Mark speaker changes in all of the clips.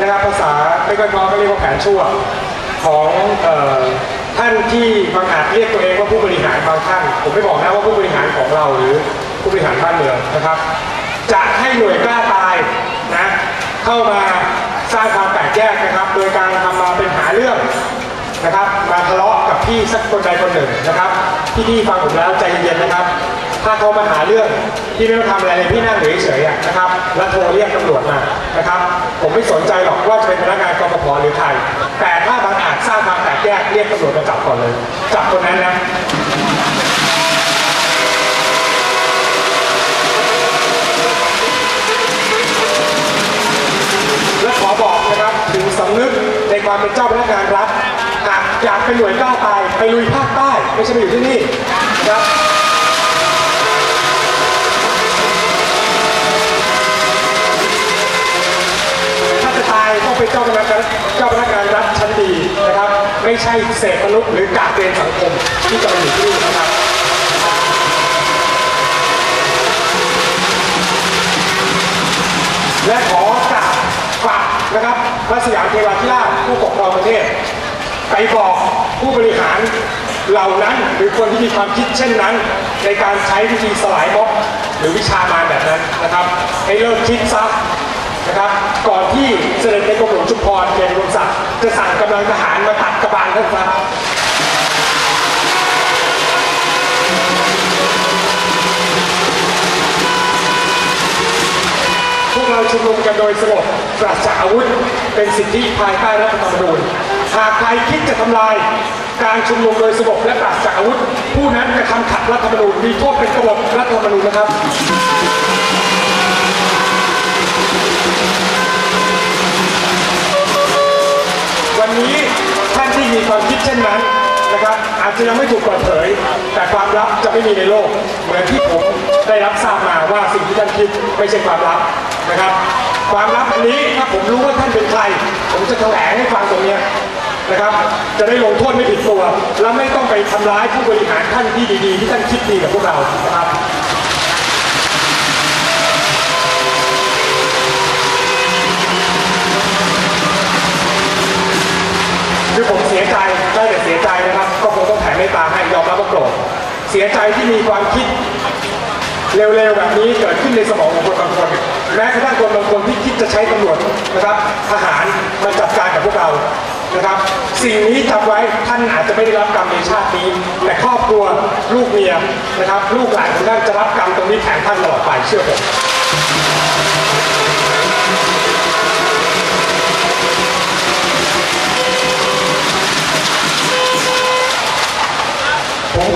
Speaker 1: นะครับภาษาไม่ค่อยพราะก็เรียกว่าแผนชั่วของออท่านที่บางอาจเรียกตัวเองว่าผู้บริหารบางท่าน ผมไม่บอกนะว่าผู้บริหารของเราหรือผู้บริหารบ้านเมืองนะครับ จะให้หน่วยกล้าตายนะเข้ามาสร้างความแตกแยกนะครับ โดยการทำมาเป็นหาเรื่องนะครับ มาทะเลาะกับพี่สักคนใดคนหนึ่งนะครับพี่พี่ๆฟังผมแล้วใจเย็นๆนะครับ ถ้าเขามาหาเรื่องพี่ไม่ต้องทำอะไรเลยพี่นั่งเฉยๆนะครับ แล้วโทรเรียกตำรวจมานะครับ ผมไม่สนใจหรอกว่าจะเป็นพนักงานกรปภหรือใครแต่ถ้าบางอาจสร้างความแตกแยกเรียกตำรวจมาจับก่อนเลย จับคนนั้นนะและขอบอกนะครับถึงสำนึกในความเป็นเจ้าพนักงานรัฐหากอยากเป็นหน่วยกล้าตายไปลุยภาคใต้ไม่ใช่มาอยู่ที่นี่นะครับ เจ้าพนักงานเจ้าพนักงานรัฐชั้นดีนะครับ ไม่ใช่เศษมนุษย์หรือกาเกณฑ์สังคมที่จะมาอยู่ที่นี่นะครับและขอกราบฝากนะครับพระสยามเทวาธิราชผู้ปกครองประเทศ ไปบอกผู้บริหารเหล่านั้นหรือคนที่มีความคิดเช่นนั้น ในการใช้วิธีสลายม็อบหรือวิชามารแบบนั้นนะครับ ให้เลิกคิดซะ นะครับ ก่อนที่เสด็จในกรมหลวงชุมพรเกียรติวงศักดิ์จะสั่งกำลังทหารมาตัดกระบาลท่านซะพวกเราชุมนุมกันโดยสงบปราศจากอาวุธเป็นสิทธิภายใต้รัฐธรรมนูญหากใครคิดจะทำลายการชุมนุมโดยสงบและปราศจากอาวุธ ผู้นั้นกระทำขัดรัฐธรรมนูญมีโทษเป็นกบฏรัฐธรรมนูญนะครับ วันนี้ท่านที่มีความคิดเช่นนั้นนะครับอาจจะยังไม่ถูกเปิดเผย แต่ความลับจะไม่มีในโลก เหมือนที่ผมได้รับทราบมาว่าสิ่งที่ท่านคิดไม่ใช่ความลับนะครับ ความลับอันนี้ถ้าผมรู้ว่าท่านเป็นใคร ผมจะแถลงให้ฟังตรงเนี้ยนะครับ จะได้ลงโทษไม่ผิดตัว และไม่ต้องไปทำร้ายผู้บริหารท่านที่ดีๆ ที่ท่านคิดดีกับพวกเรานะครับ ก็คงต้องแผ่เมตตาให้ยอมรับว่าโกรธเสียใจที่มีความคิดเร็วๆแบบนี้เกิดขึ้นในสมองของคนบางคน แม้กระทั่งคนบางคนที่คิดจะใช้ตำรวจนะครับทหารมาจัดการกับพวกเรานะครับสิ่งนี้จำไว้ท่านอาจจะไม่ได้รับกรรมในชาตินี้ แต่ครอบครัวลูกเมียนะครับ ลูกหลานของท่านจะรับกรรมตรงนี้แทนท่านตลอดไปเชื่อผม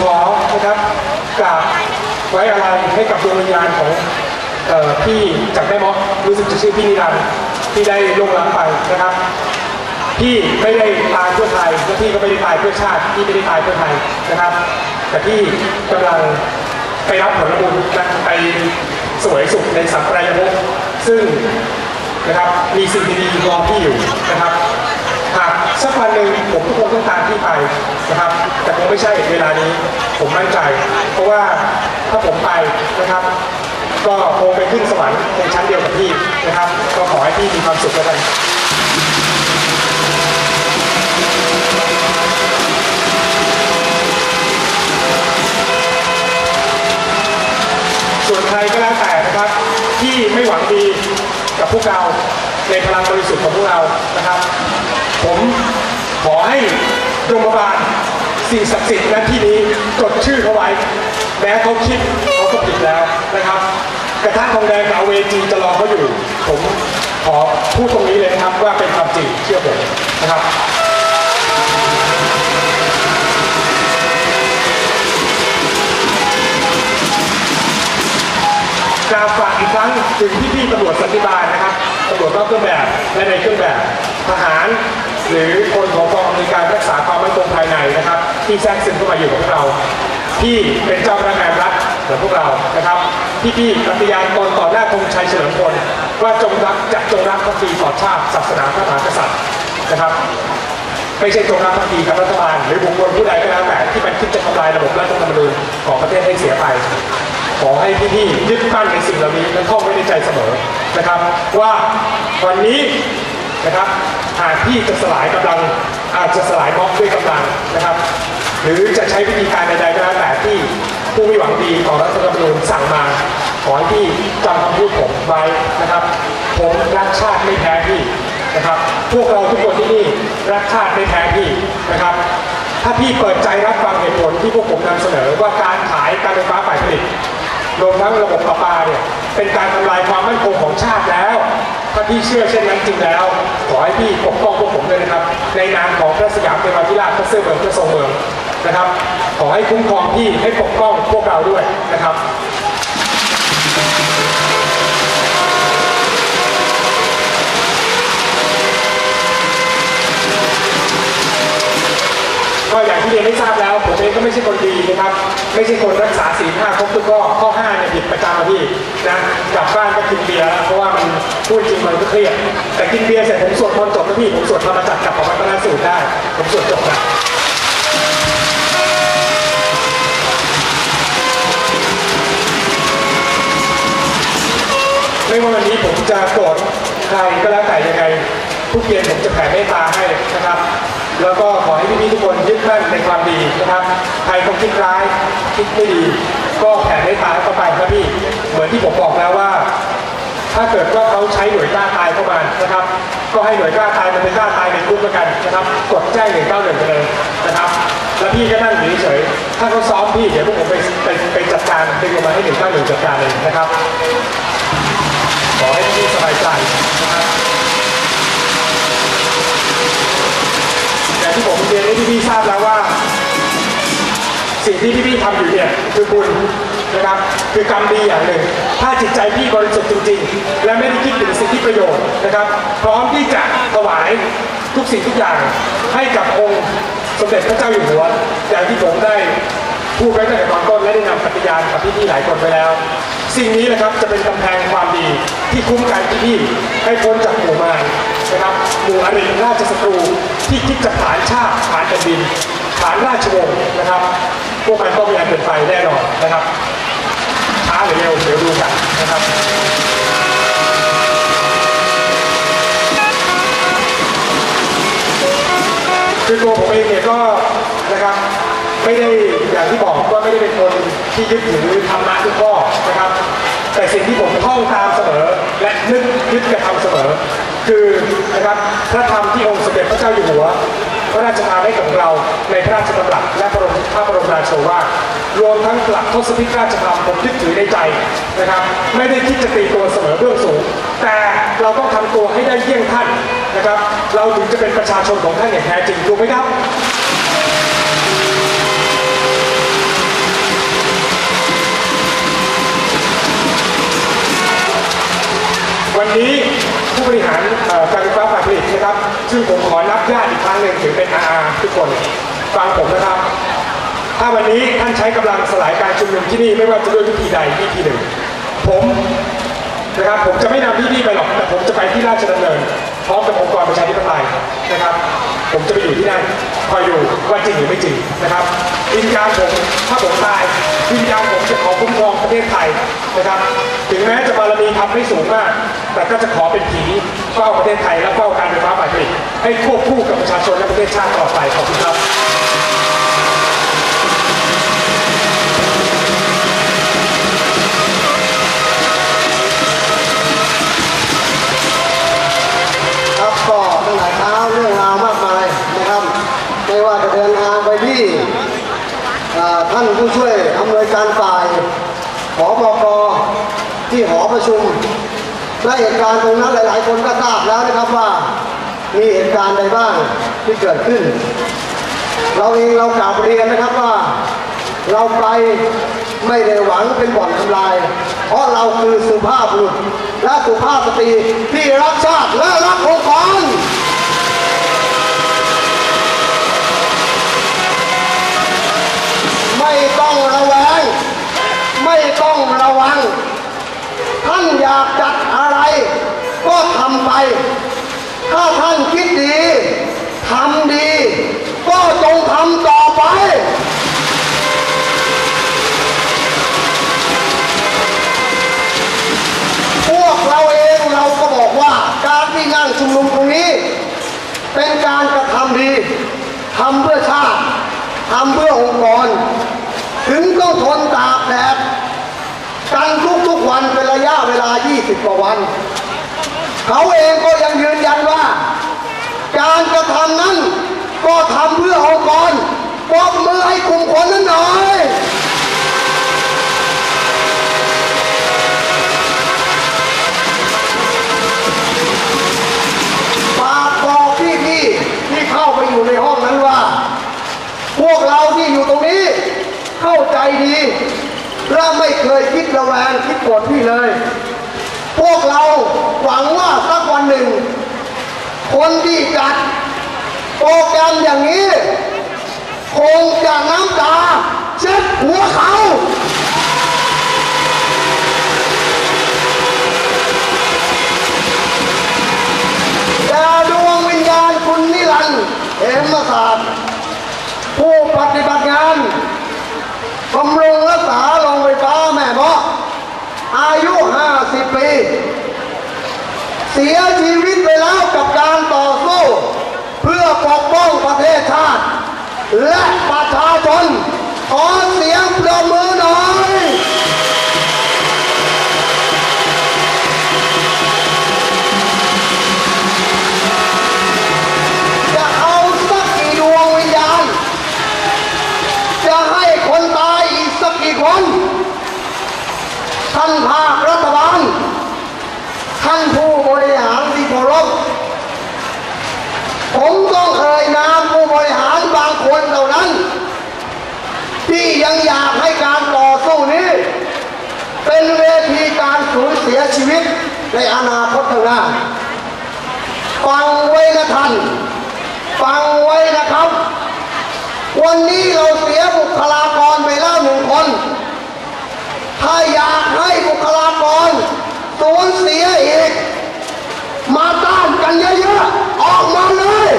Speaker 1: ผมขอนะครับกราบไว้อะไรให้กับดวงวิญญาณของพี่จากแม่มอรู้สึกจะชื่อพี่นิรันดร์ที่ได้ลงลับไปนะครับพี่ไม่ได้ตายเพื่อไทยและพี่ก็ไม่ได้ตายเพื่อชาติพี่ไม่ได้ตายเพื่อไทยนะครับ แต่พี่กำลังไปรับผลบุญและไปสวยสุขในสังปรายภพซึ่งนะครับมีสิ่งดีๆรอพี่อยู่นะครับ สักวันหนึ่งผมก็คงต้องตามพี่ไปนะครับ แต่คงไม่ใช่เวลานี้ผมมั่นใจ เพราะว่าถ้าผมไปนะครับ ก็คงไปขึ้นสวรรค์ในชั้นเดียวกับพี่นะครับ ก็ขอให้พี่มีความสุขแล้วกันส่วนใครก็แล้วแต่นะครับ ที่ไม่หวังดีกับพวกเราในพลังบริสุทธิ์ของพวกเรานะครับ ผมขอให้โรงพยาบาลสิ่งศักดิ์สิทธิ์ณที่นี้จดชื่อเขาไว้ แม้เขาคิดเขาก็ผิดแล้วนะครับ กระทะทองแดงกับเอาเวจีจะรอเขาอยู่ ผมขอพูดตรงนี้เลยครับว่าเป็นความจริงเชื่อผมนะครับกราฝากอีกครั้งถึงพี่ๆตำรวจสันติบาลนะครับตำรวจนอกเครื่องแบบและในเครื่องแบบทหาร หรือคนของกองอำนวยการรักษาความมั่นคงภายในนะครับ ที่แทรกซึมเข้ามาอยู่กับพวกเราที่เป็นเจ้าพนักงานรัฐเหมือนพวกเรานะครับพี่ๆปฏิญาณตนต่อหน้าธงชัยเฉลิมพลว่าจงรักจะจงรักภักดีต่อชาติศาสนาพระมหากษัตริย์นะครับไม่ใช่จงรักภักดีกับรัฐบาลหรือบุคคลผู้ใดก็แล้วแต่ที่มันคิดจะทำลายระบบรัฐธรรมนูญของประเทศให้เสียไป ขอให้พี่ๆยึดมั่นในสิ่งเหล่านี้และท่องไว้ในใจเสมอนะครับ ว่าวันนี้ นะครับหากพี่จะสลายกำลังอาจจะสลายม็อบด้วยกำลังนะครับ หรือจะใช้วิธีการใดๆก็แล้วแต่ที่ผู้มีหวังดีต่อรัฐธรรมนูญสั่งมา ขอให้พี่จำคำพูดผมไว้นะครับ ผมรักชาติไม่แพ้พี่นะครับ พวกเราทุกคนที่นี่รักชาติไม่แพ้พี่นะครับ ถ้าพี่เปิดใจรับฟังเหตุผลที่พวกผมนำเสนอว่าการขายการไฟฟ้าฝ่ายผลิตรวมทั้งระบบประปาเนี่ย เป็นการทำลายความมั่นคงของชาติแล้ว ถ้าพี่เชื่อเช่นนั้นจริงแล้ว ขอให้พี่ปกป้องพวกผมด้วยนะครับ ในนามของพระสยามเทวาธิราชพระเสื้อเมืองพระทรงเมืองนะครับ ขอให้คุ้มครองพี่ให้ปกป้องพวกเราด้วยนะครับ ก็อย่างที่ เรียนได้ทราบแล้วผมเองก็ไม่ใช่คนดีนะครับ ไม่ใช่คนรักษาศีลห้าครบทุกข้อข้อห้าเนี่ยผิดประจำอะพี่นะกลับบ้านก็กินเบียร์เพราะว่ามันพูดจริงมันก็เครียดแต่กินเบียร์เสร็จผมสวดมนต์จบแล้วพี่ผมสวดธรรมจักรกับปวัตนสูตรได้ ผมสวดจบนะไม่ว่าวันนี้ผมจะโกรธใครก็แล้วแต่ยังไงทุกเย็นผมจะแผ่เมตตาให้นะครับ แล้วก็ขอให้พี่ๆทุกคนยึดมั่นในความดีนะครับ ใครคนคิดร้ายคิดไม่ดี ก็แผ่เมตตาให้เข้าไปนะพี่ เหมือนที่ผมบอกแล้วว่า ถ้าเกิดว่าเขาใช้หน่วยกล้าตายเข้ามานะครับ ก็ให้หน่วยกล้าตายมันเป็นกล้าตายในคุกแล้วกันนะครับ กดแจ้งหนึ่งเก้าหนึ่งไปเลยนะครับ แล้วพี่ก็นั่งอยู่เฉยๆถ้าเขาซ้อมพี่เดี๋ยวพวกผมไปไปไปจัดการดึงออกมาให้หนึ่งเก้าหนึ่งจัดการเลยนะครับ ขอให้พี่สบายใจนะครับ สิ่งที่พี่ๆทำอยู่เนี่ยคือบุญนะครับคือกรรมดีอย่างหนึ่ง ถ้าจิตใจพี่บริสุทธิ์จริงๆ และไม่ได้คิดถึงสิทธิประโยชน์นะครับ พร้อมที่จะถวายทุกสิ่งทุกอย่างให้กับองค์สมเด็จพระเจ้าอยู่หัว อย่างที่ผมได้พูดไว้ตั้งแต่ตอนต้นและได้นำปฏิญาณกับพี่ๆหลายคนไปแล้ว สิ่งนี้นะครับจะเป็นกำแพงความดีที่คุ้มกันพี่ๆให้พ้นจากหมู่มารนะครับหมู่อริราชศัตรูที่คิดจะผานชาติผานแผ่นดินฐานราชวงศ์นะครับ วกมันก็มีอันเป็นไปแน่นอนนะครับช้าหรือเร็วเดี๋ยวดูกันนะครับคือตัวผมเองเนี่ยก็นะครับไม่ได้อย่างที่บอกว่าไม่ได้เป็นคนที่ยึดถือธรรมะทุกข้อนะครับ แต่สิ่งที่ผมท่องตามเสมอ และนึกยึดกระทำเสมอ คือนะครับพระธรรมที่องค์สมเด็จพระเจ้าอยู่หัว พระราชทานให้กับเราในพระราชดำรัสและพระบรมพระบรมราโชวาทรวมทั้งหลักทศพิธราชธรรมผมยึดถือในใจนะครับ ไม่ได้คิดจะตีตัวเสมอเบื้องสูง แต่เราต้องทำตัวให้ได้เยี่ยงท่านนะครับ เราถึงจะเป็นประชาชนของท่านอย่างแท้จริงถูกไหมครับวันนี้ ผู้บริหารการไฟฟ้าฝ่ายผลิตนะครับ ซึ่งผมขอนับญาติอีกครั้งหนึ่งถือเป็นอาทุกคนฟังผมนะครับ ถ้าวันนี้ท่านใช้กำลังสลายการชุมนุมที่นี่ไม่ว่าจะด้วยวิธีใดวิธีหนึ่ง ผมนะครับผมจะไม่นำที่นี่ไปหรอกแต่ผมจะไปที่ราชดำเนินพร้อมกับองค์กรประชาธิปไตย นะครับ ผมจะไปอยู่ที่นั่นคอยดูว่าจริงหรือไม่จริงนะครับวิญญาณผมถ้าผมตายวิญญาณผมจะขอคุ้มครองประเทศไทยนะครับ ถึงแม้จะบารมีทำไม่สูงมาก แต่ก็จะขอเป็นผีเฝ้าประเทศไทยและเฝ้าการไฟฟ้าฝ่ายผลิตให้ควบคู่กับประชาชนและประเทศชาติต่อไปขอบคุณครับ
Speaker 2: เหตุการณ์ตรงนั้นหลาย ๆ คนก็ทราบแล้วนะครับว่ามีเหตุการณ์ใดบ้างที่เกิดขึ้น เราเองเรากล่าวเรียนนะครับว่า เราไปไม่ได้หวังเป็นบ่อนทำลาย เพราะเราคือสุภาพบุรุษและสุภาพสตรีที่รักชาติและรักองค์กรไม่ต้องระแวง ไม่ต้องระวัง ท่านอยากจัดอะ ก็ทำไป ถ้าท่านคิดดีทำดี ก็จงทำต่อไปพวกเราเองเราก็บอกว่าการที่นั่งชุมนุมตรงนี้ เป็นการกระทำดีทำเพื่อชาติทำเพื่อองค์กร ถึงต้องทนตากแดดกันทุกๆวันเป็นระยะเวลา 20 กว่าวัน เขาเองก็ยังยืนยันว่า การกระทำนั้นก็ทำเพื่อองค์กรปรบมือให้กลุ่มคนนั้นหน่อยฝากบอกพี่ๆที่เข้าไปอยู่ในห้องนั้นว่า พวกเราที่อยู่ตรงนี้ เข้าใจดีและไม่เคยคิดระแวงคิดโกรธพี่เลย พวกเรา หวังว่าสักวันหนึ่ง คนที่จัดโปรแกรมอย่างนี้ คงจะน้ำตาเช็ดหัวเขาแต่ดวงวิญญาณคุณนิรันดร์เหมศาสตร์ผู้ปฏิบัติงานบำรุงรักษาโรงไฟฟ้าแม่เมาะอายุ 50 ปี เสียชีวิตไปแล้วกับการต่อสู้ เพื่อปกป้องประเทศชาติ และประชาชนขอเสียงประมือ ในอนาคตข้างหน้า ฟังไว้นะท่าน ฟังไว้นะครับ วันนี้เราเสียบุคลากรไปแล้วหนึ่งคน ถ้าอยากให้บุคลากรสูญเสียอีก มาต้านกันเยอะๆ ออกมาเลย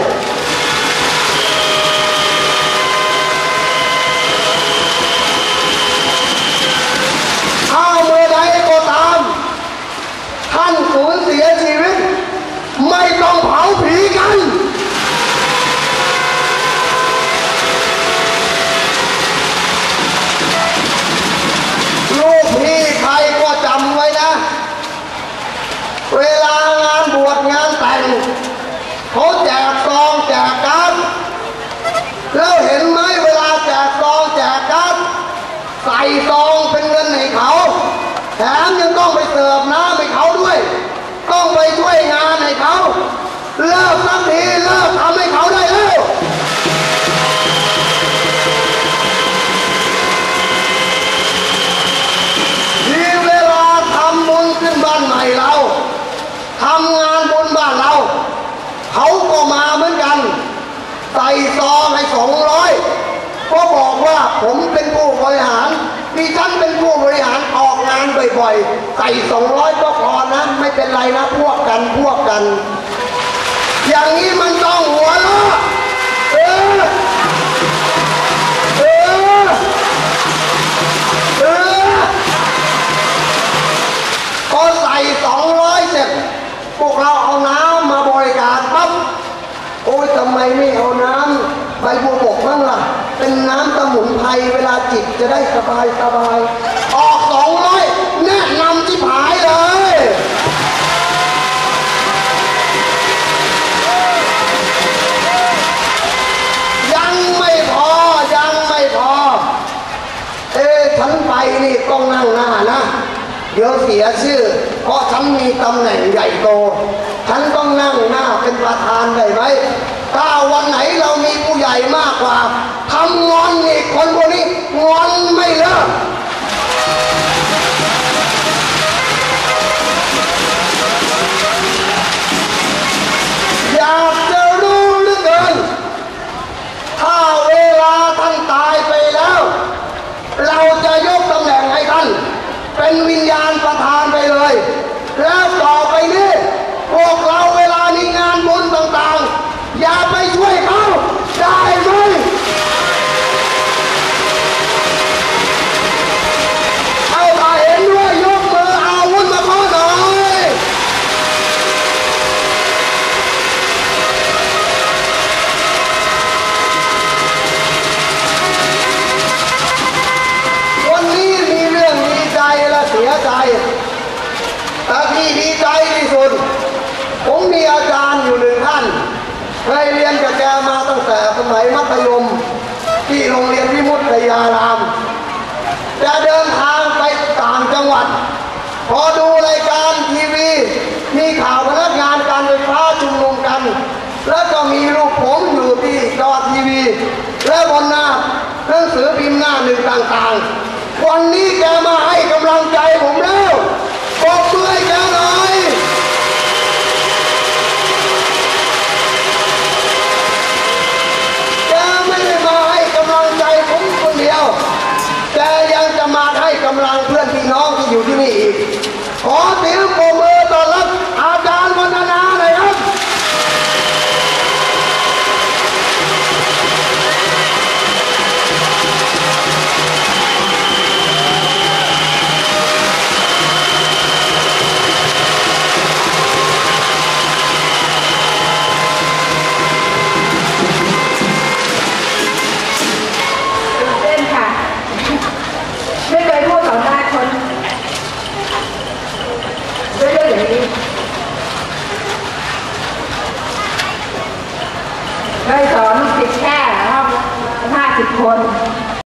Speaker 2: ถ้าเมื่อใดก็ตาม ท่านสูญเสียชีวิต ไม่ต้องเผาผีกันลูกพี่ใครก็จำไว้นะ เวลางานบวชงานแต่งเขาแจกซองแจกการดแล้วเห็นไหมเวลาแจกซองแจกการดใส่ซองเป็นเงินให้เขา แถมยังต้องไปเสิร์ฟน้ำให้เขาด้วย ต้องไปช่วยงานให้เขา เลิกสักทีเลิกทำให้เขาได้แล้วทีเวลาทำบุญขึ้นบ้านใหม่เราทำงานบุญบ้านเรา เขาก็มาเหมือนกัน ใส่ซองให้สองร้อยก็บอกว่าผมเป็นผู้บริหารดิฉันเป็นผู้บริหารออกงานบ่อยๆ ใส่สองร้อยก็พอนะ ไม่เป็นไรนะ พวกกันพวกกัน อย่างนี้มันต้องหัวเราะเออเออเออพอใส่สองร้อยเสร็จพวกเราเอาน้ำมาบริการปั๊บโอ้ยทำไมไม่เอาน้ำใบบัวบกบ้างล่ะ เป็นน้ำสมุนไพรเวลาจิตจะได้สบายสบาย เดี๋ยวเสียชื่อ เพราะฉันมีตำแหน่งใหญ่โต ฉันต้องนั่งหน้าเป็นประธานได้ไหมถ้าวันไหนเรามีผู้ใหญ่มากกว่า มีรูปผมอยู่ที่จอทีวี และบนหน้าหนังสือพิมพ์หน้าหนึ่งต่างๆ วันนี้แกมาให้กำลังใจผมแล้วปรบมือให้แกหน่อยแกไม่ได้มาให้กำลังใจผมคนเดียวแกยังจะมาให้กำลังเพื่อนพี่น้องที่อยู่ที่นี่อีกขอเสียงปรบมือ